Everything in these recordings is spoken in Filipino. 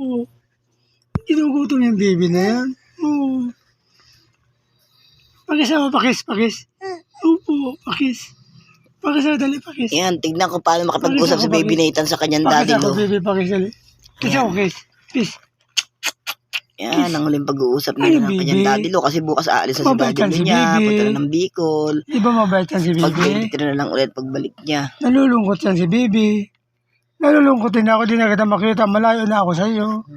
Oo. Ginugutom yung baby na yan. Oo. Pakisama, pakis, pakis. Opo, pakis. Pakisama, dali, pakis. Yan, tignan ko paano makapag-usap si Baby Nathan sa kanyang daddy Pakisama, lo. baby, pakis, dali. Kiss ako, kiss. Kiss. Yan, ang huling pag-uusap nila ng kanyang daddy lo kasi bukas aalis na si Mabait daddy yan si niya, baby. punta na ng Bicol. Di ba mabait yan si Pag baby? tira na lang ulit pagbalik niya. Nalulungkot yan si baby. Nalulungkot din ako, di na kita makita. Malayo na ako sa iyo.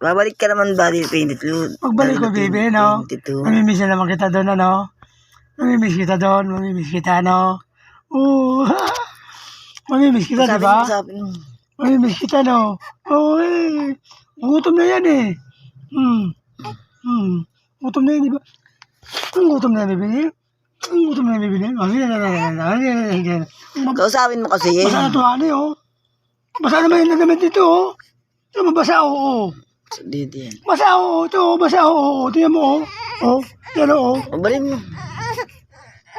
Babalik ka naman daddy 22. Pagbalik ko, baby, no? 22. Mamimiss na naman kita doon, ano? Mamimiss kita doon, mamimiss kita, no? Oo. mamimiss kita, di ba? Mamimiss kita, no? Oo, eh. Gutom na yan, eh. Hmm. Hmm. Gutom na yan, di ba? Ang gutom na bibili. Ang gutom na. Oh, sige na, na, na, na, sige na. Kausapin mo kasi. Basa na ito, ano, oh. Basa naman yung nagamit dito, oh. Ito, mabasa, oo. Oh. Dito yan. Basa, oo. Ito, oh, basa, oo. Oh. Tingnan mo, oh. Oh, yan, oh. Mabalin mo.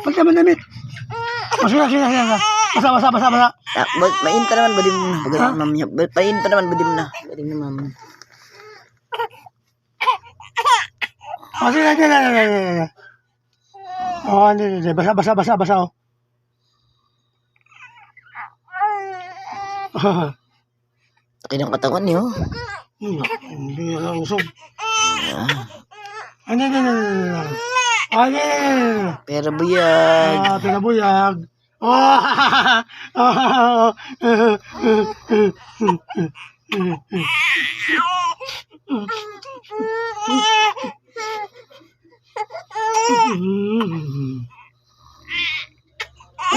Pag naman damit. Oh, sige, sige. sige. Basa, basa, basa, basa. Ah, ba- Mainit pa naman, badim mo na. Badim mo niya. Ba- Mainit pa naman, badim mo na. Badim na mama. Oh, sige, sige, sige, sige. Oh, hindi, hindi. Basa, basa, basa, basa, oh. Laki ng katawan niyo. Hindi na usog. Ano, ano, ano, ano, ano. Ah, hindi, hindi, hindi, hindi. Pero buyag. Ah, pinabuyag. Oh! Ano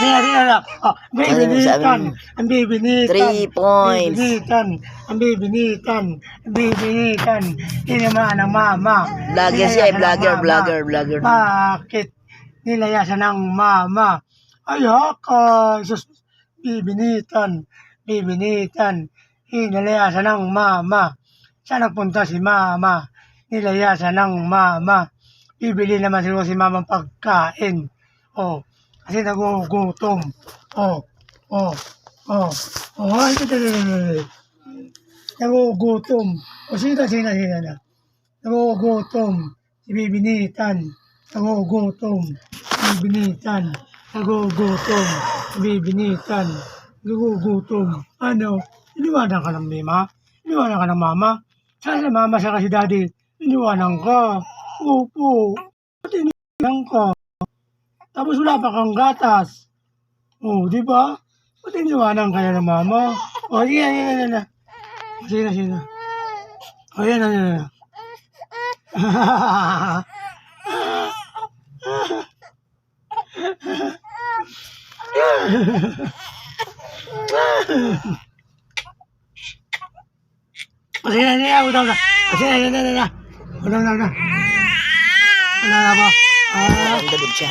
na, ano na. Oh, baby Sabi mo, sabi nitan. mo. Ang baby nitan. Three points. Baby nitan. Ang baby nitan. Ang baby nitan. Inamaan ng mama. Vlogger siya, eh, Nilayasan ng vlogger, mama. vlogger, vlogger. Bakit nilayasan ng mama? Ay, haka. Sus, bibinitan. Bibinitan. Inilayasan ng mama. Saan nagpunta si mama? Nilayasan ng mama. Bibili naman siguro si mama ng pagkain. Oh, kasi nagugutom. Oh, oh, oh. Oh, ay. Nagugutom. O, sige na, sige na. Nagugutom. Si Bibinitan. Nagugutom. Bibinitan. Nagugutom. Bibinitan. Nagugutom. Ano? Iniwanan ka ng mama? Iniwanan ka ng mama? Saan si mama sa kasi daddy? Iniwanan ka. Opo. Ba't iniwanan ka? Tapos wala pa kang gatas. Oh, di ba? Ba't iniwanan ka na ng mama? O, sige na, sige na, sige na. Sige na, sige na. O, yan na, yan na. Sige na, sige na, utang na. Sige na, sige na, sige na. Utang na, utang. Wala na po. Ah, dabig siya.